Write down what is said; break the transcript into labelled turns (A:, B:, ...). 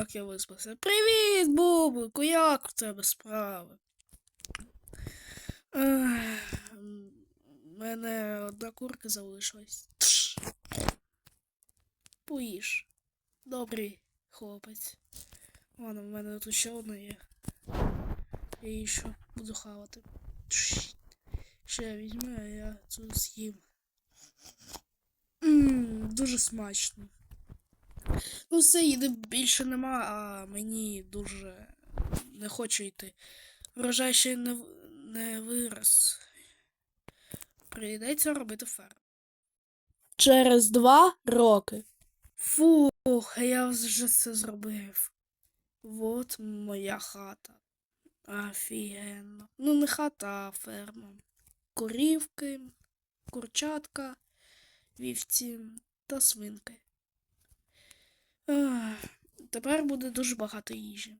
A: як я виспався. Привіт, Бубику, як в тебе справи? В мене одна курка залишилась. Поїж. Добрий хлопець. Ладно, в мене тут ще одна є. Я її ще буду хавати. Ще візьми, а я цю з'їм. Дуже смачно. Ну, все, їди більше нема, а мені дуже не хочу йти. Врожай ще не, не вирос. Прийдеться робити ферму. Через два роки. Фух, я вже все зробив. Вот моя хата. Офігенно. Ну, не хата, а ферма. Корівки, курчатка, вівці та свинки. Тепер буде дуже багато їжі.